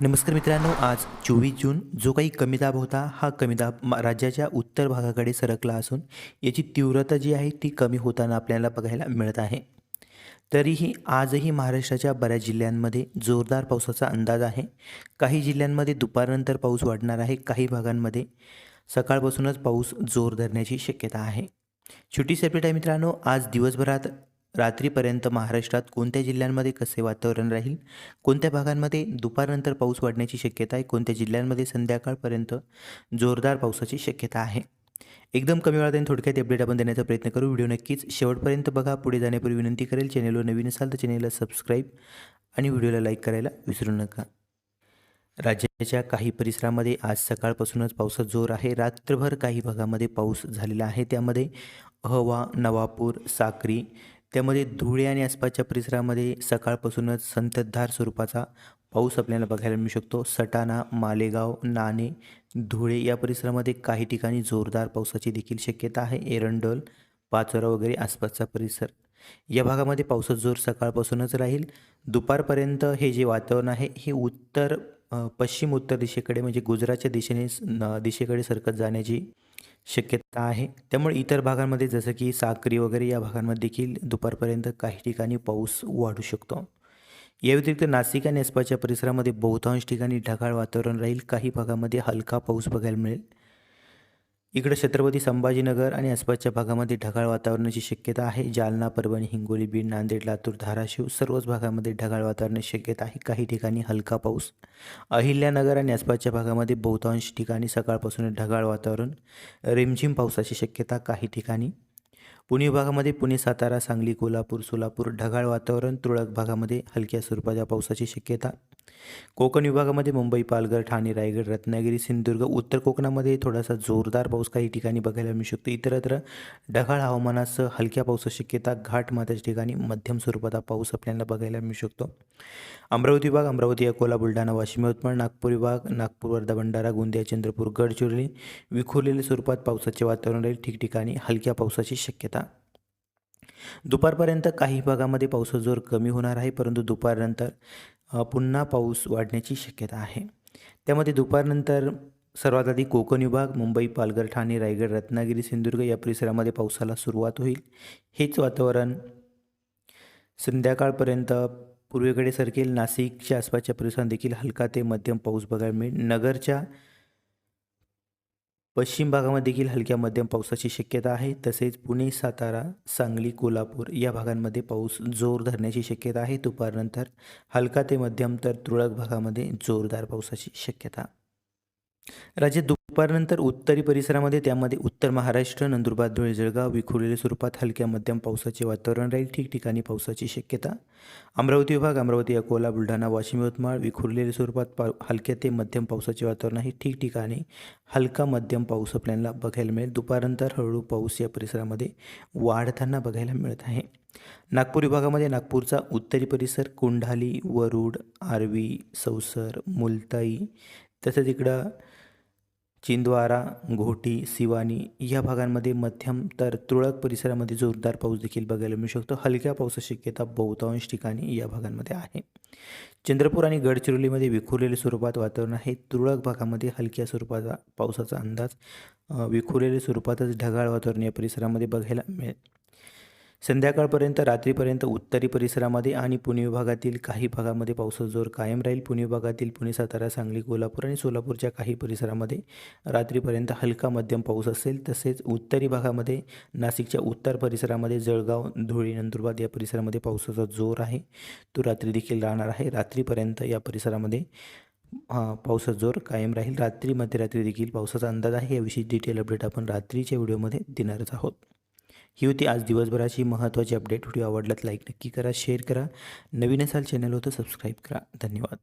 नमस्कार मित्रांनो आज चोवीस जून जो काही कमी दाब होता हा कमी दाब राज्याच्या उत्तर भागाकडे सरकला असून याची तीव्रता जी आहे ती कमी होताना आपल्याला बघायला मिळत आहे. तरीही आजही महाराष्ट्राच्या बऱ्याच जिल्ह्यांमध्ये जोरदार पावसाचा अंदाज आहे. काही जिल्ह्यांमध्ये दुपारनंतर पाऊस वाढणार आहे काही भागांमध्ये सकाळपासूनच पाऊस जोर धरण्याची शक्यता आहे. छोटी सेपरेट आहे मित्रांनो आज दिवसभरात रात्रीपर्यंत महाराष्ट्रात कोणत्या जिल्ह्यांमध्ये कसे वातावरण राहील? कोणत्या भागांमध्ये दुपारनंतर पाऊस वाढण्याची शक्यता आहे? कोणत्या जिल्ह्यांमध्ये संध्याकाळपर्यंत जोरदार पावसाची शक्यता आहे? एकदम कमी वेळात आणि थोडक्यात अपडेट आपण देण्याचा प्रयत्न करू. व्हिडिओ नक्कीच शेवटपर्यंत बघा. पुढे जाण्यापूर्वी विनंती करेल चॅनेलवर नवीन असाल तर चॅनेलला सबस्क्राईब आणि व्हिडिओला लाईक करायला विसरू नका. राज्याच्या काही परिसरामध्ये आज सकाळपासूनच पावसात जोर आहे. रात्रभर काही भागामध्ये पाऊस झालेला आहे. त्यामध्ये अहवा नवापूर साक्री त्यामध्ये धुळे आणि आसपासच्या परिसरामध्ये सकाळपासूनच संततधार स्वरूपाचा पाऊस आपल्याला बघायला मिळू शकतो. सटाणा मालेगाव नाणे धुळे या परिसरामध्ये काही ठिकाणी जोरदार पावसाची देखील शक्यता आहे. एरंडोल पाचोरा वगैरे आसपासचा परिसर. या भागामध्ये पावसाचा जोर सकाळपासूनच राहील. दुपारपर्यंत हे जे वातावरण आहे हे उत्तर पश्चिम उत्तर दिशेकडे म्हणजे गुजरातच्या दिशेने न- दिशेकडे सरकत जाण्याची शक्यता आहे. त्यामुळे इतर भागांमध्ये जसं की साक्री वगैरे या भागांमध्ये देखील दुपारपर्यंत काही ठिकाणी पाऊस वाढू शकतो. या व्यतिरिक्त नाशिक आणि आसपासच्या परिसरामध्ये बहुतांश ठिकाणी ढगाळ वातावरण राहील. काही भागामध्ये हलका पाऊस बघायला मिळेल. इकडे छत्रपती संभाजीनगर आणि आसपासच्या भागामध्ये ढगाळ वातावरणाची शक्यता आहे. जालना परभणी हिंगोली बीड नांदेड लातूर धाराशिव सर्वच भागामध्ये ढगाळ वातावरणाची शक्यता आहे. काही ठिकाणी हलका पाऊस. अहिल्यानगर आणि आसपासच्या भागामध्ये बहुतांश ठिकाणी सकाळपासून ढगाळ वातावरण. रिमझिम पावसाची शक्यता काही ठिकाणी. पुणे विभागामध्ये पुणे सातारा सांगली कोल्हापूर सोलापूर ढगाळ वातावरण. तुरळक भागामध्ये हलक्या स्वरूपाच्या पावसाची शक्यता. कोकण विभागामध्ये मुंबई पालघर ठाणे रायगड रत्नागिरी सिंधुदुर्ग उत्तर कोकणामध्ये थोडासा जोरदार पाऊस काही ठिकाणी बघायला मिळू शकतो. इतरत्र ढगाळ हवामानासह हलक्या पावसाची शक्यता घाट माथ्याच्या ठिकाणी मध्यम स्वरूपाचा पाऊस आपल्याला बघायला मिळू शकतो. अमरावती विभाग अमरावती अकोला बुलढाणा वाशिम यवतमाळ नागपूर विभाग नागपूर वर्धा भंडारा गोंदिया चंद्रपूर गडचिरोली विखुरलेल्या स्वरूपात पावसाचे वातावरण राहील. ठिकठिकाणी हलक्या पावसाची शक्यता दुपारपर्यंत काही भागामध्ये पावसाचा जोर कमी होणार आहे परंतु दुपारनंतर पुन्हा पाऊस वाढण्याची शक्यता आहे. त्यामध्ये दुपारनंतर सर्वात आधी कोकण विभाग मुंबई पालघर ठाणे रायगड रत्नागिरी सिंधुदुर्ग या परिसरामध्ये पावसाला सुरुवात होईल. हेच वातावरण संध्याकाळपर्यंत पूर्वेकडे सरकेल नाशिकच्या आसपासच्या परिसरात देखील हलका ते मध्यम पाऊस बघायला मिळेल. नगरच्या पश्चिम भागामध्ये देखील हलक्या मध्यम पावसाची शक्यता आहे. तसेच पुणे सातारा सांगली कोल्हापूर या भागांमध्ये पाऊस जोर धरण्याची शक्यता आहे. दुपारनंतर हलका ते मध्यम तर तुरळक भागामध्ये जोरदार पावसाची शक्यता राज्यात दुपारनंतर उत्तरी परिसरामध्ये त्यामध्ये उत्तर महाराष्ट्र नंदुरबार धुळे जळगाव विखुरलेल्या स्वरूपात हलक्या मध्यम पावसाचे वातावरण राहील. ठिकठिकाणी पावसाची शक्यता. अमरावती विभाग अमरावती अकोला बुलढाणा वाशिम यवतमाळ विखुरलेल्या स्वरूपात पा हलक्या ते मध्यम पावसाचे वातावरण आहे. ठिकठिकाणी हलका मध्यम पाऊस आपल्याला बघायला मिळेल. दुपारनंतर हळूहळू पाऊस या परिसरामध्ये वाढताना बघायला मिळत आहे. नागपूर विभागामध्ये नागपूरचा उत्तरी परिसर कोंढाली वरुड आर्वी सौसर मुलताई तसंच इकडं चिंदवारा घोटी सिवानी या भागांमध्ये मध्यम तर तुरळक परिसरामध्ये जोरदार पाऊस देखील बघायला मिळू शकतो. हलक्या पावसाची शक्यता बहुतांश ठिकाणी या भागांमध्ये आहे. चंद्रपूर आणि गडचिरोलीमध्ये विखुरलेल्या स्वरूपात वातावरण आहे. तुरळक भागामध्ये हलक्या स्वरूपाचा पावसाचा अंदाज विखुरलेले विखुरलेल्या स्वरूपातच ढगाळ वातावरण या परिसरामध्ये बघायला मिळेल. संध्याकाळपर्यंत रात्रीपर्यंत उत्तरी परिसरामध्ये आणि पुणे विभागातील काही भागामध्ये पावसाचा जोर कायम राहील. पुणे विभागातील पुणे सातारा सांगली कोल्हापूर आणि सोलापूरच्या काही परिसरामध्ये रात्रीपर्यंत हलका मध्यम पाऊस असेल. तसेच उत्तरी भागामध्ये नाशिकच्या उत्तर परिसरामध्ये जळगाव धुळे नंदुरबार या परिसरामध्ये पावसाचा जोर आहे. तो रात्री देखील राहणार आहे. रात्रीपर्यंत या परिसरामध्ये पावसाचा जोर कायम राहील. रात्री मध्यरात्री देखील पावसाचा अंदाज आहे. याविषयी डिटेल अपडेट आपण रात्रीच्या व्हिडिओमध्ये देणारच आहोत. ही होती आज दिवसभराची महत्त्वाची अपडेट व्हिडिओ आवडलात लाईक नक्की करा शेअर करा. नवीन असाल चॅनल होतं सबस्क्राईब करा. धन्यवाद.